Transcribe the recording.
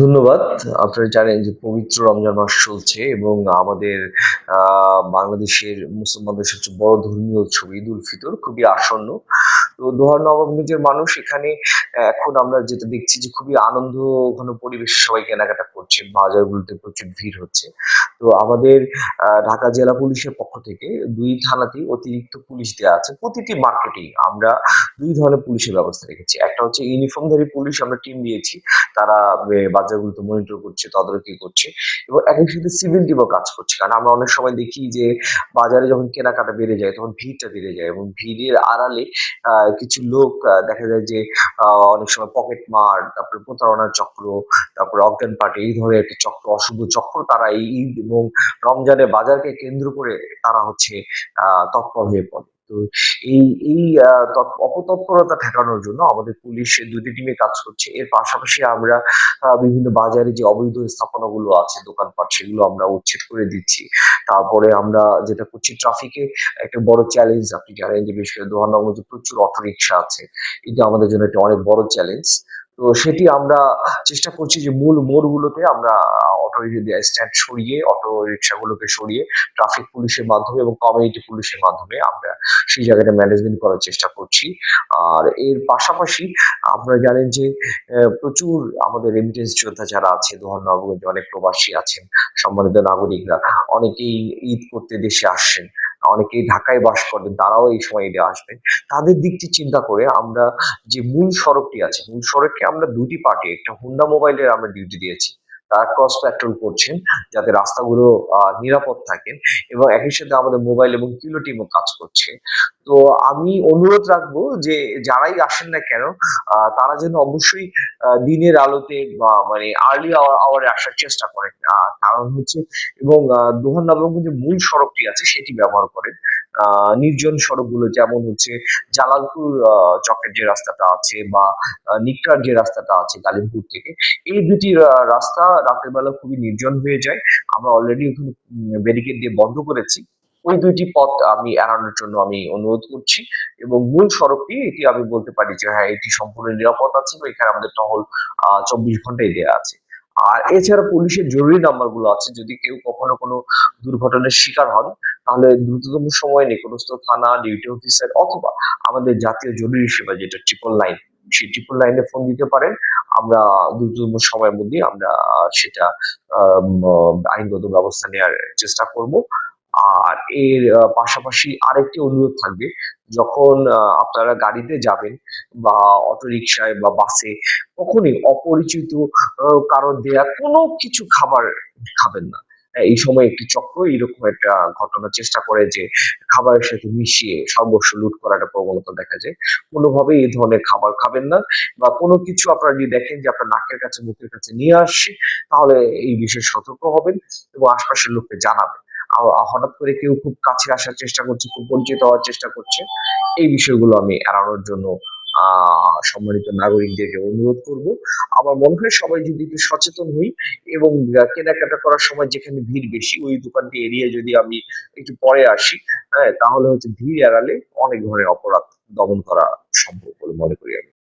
ধন্যবাদ। আপনারা জানেন যে পবিত্র রমজান মাস চলছে এবং আমাদের বাংলাদেশের মুসলমানদের সবচেয়ে বড় ধর্মীয় উৎসব ঈদ উল ফিতর খুবই আসন্ন। তো দোহার নবাবগঞ্জের মানুষ এখানে এখন আমরা যেটা দেখছি যে খুবই আনন্দ ঘন পরিবেশে সবাই কেনাকাটা করছে। বাজারগুলোতে প্রচুর ভিড় হচ্ছে। তো আমাদের ঢাকা জেলা পুলিশের পক্ষ থেকে দুই থানাতেই অতিরিক্ত পুলিশ দেওয়া আছে। প্রতিটি মার্কেটেই আমরা দুই ধরনের পুলিশের ব্যবস্থা রেখেছি। একটা হচ্ছে ইউনিফর্মধারী পুলিশ আমরা টিম দিয়েছি। তারা বাজারগুলোতে মনিটর করছে, তদারকি করছে এবং একই সাথে সিভিল টিমও কাজ করছে। কারণ আমরা অনেক সময় দেখি যে বাজারে যখন কেনাকাটা বেড়ে যায় তখন ভিড়টা বেড়ে যায় এবং ভিড়ের আড়ালে কিছু লোক দেখা যায় যে অনেক সময় পকেট মার তারপরে প্রতারণার চক্র, তারপরে অজ্ঞান পার্টি এই ধরনের একটা চক্র, অশুভ চক্র তারা এই এবং রমজানের বাজারকে কেন্দ্র করে তারা হচ্ছে তৎপর হয়ে পড়ে। তো এই এই অপতৎপরতা ঠেকানোর জন্য আমাদের পুলিশ ২ টি টিমে কাজ করছে। এর পাশাপাশি আমরা বিভিন্ন বাজারে যে অবৈধ স্থাপনাগুলো আছে, দোকানপাট সেগুলো আমরা উচ্ছেদ করে দিচ্ছি। তারপরে আমরা যেটা করছি ট্রাফিকে একটা বড় চ্যালেঞ্জ আপনি জানেন যে বিশেষ করে দোহার-নগরীতে প্রচুর অটোরিকশা আছে। এটা আমাদের জন্য একটা অনেক বড় চ্যালেঞ্জ। তো সেটি আমরা চেষ্টা করছি যে মূল মোড়গুলোতে আমরা অটো স্ট্যান্ড সরিয়ে অটো রিক্সাগুলোকে সরিয়ে ট্রাফিক পুলিশের মাধ্যমে এবং কমিউনিটি পুলিশের মাধ্যমে আমরা সেই জায়গাটা ম্যানেজমেন্ট করার চেষ্টা করছি। আর এর পাশাপাশি আপনারা জানেন যে প্রচুর আমাদের রেমিটেন্স যোদ্ধা যারা আছে দোহার নবাবগঞ্জে অনেক প্রবাসী আছেন, সম্মানিত নাগরিকরা। অনেকেই ঈদ করতে দেশে আসছেন। অনেকেই ঢাকায় বাস করেন, তারাও এই সময় ঈদে আসবেন। তাদের দিকটি চিন্তা করে আমরা যে মূল সড়কটি আছে, মূল সড়ককে আমরা ২ টি পার্টে একটা হুন্ডা মোবাইলের আমরা ডিউটি দিয়েছি। তারা ক্রস প্যাট্রোল করছেন, যাতে রাস্তাগুলো নিরাপদ থাকেন এবং একই সাথে আমাদের মোবাইল এবং কিলো টিমও কাজ করছে। তো আমি অনুরোধ রাখব যে যারাই আসেন না কেন তারা যেন অবশ্যই দিনের আলোতে বা মানে আর্লি আওয়ার আওয়ারে আসার চেষ্টা করেন। কারণ হচ্ছে এবং, আ দোহার নবাবগঞ্জের মূল সড়কটি আছে সেটি ব্যবহার করেন। নির্জন সড়কগুলো যেমন হচ্ছে জালালপুর চকের যে রাস্তাটা আছে বা নিকটার যে রাস্তাটা আছে কালিমপুর থেকে, এই ২ টি আ রাস্তা রাতের বেলা খুবই নির্জন হয়ে যায়। আমরা অলরেডি ওখানে ব্যারিকেড দিয়ে বন্ধ করেছি। ওই দুইটি পথ আমি এড়ানোর জন্য আমি অনুরোধ করছি এবং মূল সড়কটি এটি আমি বলতে পারি যে হ্যাঁ, এটি সম্পূর্ণ নিরাপদ আছে এবং এখানে আমাদের টহল ২৪ ঘন্টাই দেয়া আছে। আর এছাড়া পুলিশের জরুরি নাম্বারগুলো আছে। যদি কেউ কখনো কোনো দুর্ঘটনার শিকার হন, তাহলে দ্রুততম সময়ে নিকটস্থ থানা, ডিউটি অফিসার অথবা আমাদের জাতীয় জরুরি সেবা যেটা 999 সেই 999 লাইনে ফোন দিতে পারেন। আমরা দ্রুততম সময়ের মধ্যেই আমরা সেটা আইনগত ব্যবস্থা নেয়ার চেষ্টা করব। আর এর পাশাপাশি আরেকটি অনুরোধ থাকবে, যখন আপনারা গাড়িতে যাবেন বা অটোরিকশায় বা বাসে কখনোই অপরিচিত কারও দেয়া কোনো কিছু খাবার খাবেন না। এই সময় একটি চক্র এইরকম একটা ঘটনার চেষ্টা করে যে খাবারের সাথে মিশিয়ে সর্বস্ব লুট করার একটা প্রবণতা দেখা যায়। কোনোভাবেই এই ধরনের খাবার খাবেন না বা কোনো কিছু আপনারা যদি দেখেন যে আপনার নাকের কাছে, মুখের কাছে নিয়ে আসছে, তাহলে এই বিষয়ে সতর্ক হবেন এবং আশপাশের লোককে জানাবেন। হঠাৎ করে কেউ খুব কাছে আসার চেষ্টা করছে, খুব পরিচিত হওয়ার চেষ্টা করছে। এই বিষয়গুলো আমি এড়ানোর জন্য সম্মানিত নাগরিকদেরকে অনুরোধ করব। আমার মনে হয় সবাই যদি একটু সচেতন হই এবং কেনাকাটা করার সময় যেখানে ভিড় বেশি ওই দোকানটি এড়িয়ে যদি আমি একটু পরে আসি, হ্যাঁ? তাহলে হচ্ছে ভিড় এড়ালে অনেক ধরনের অপরাধ দমন করা সম্ভব বলে মনে করি আমি।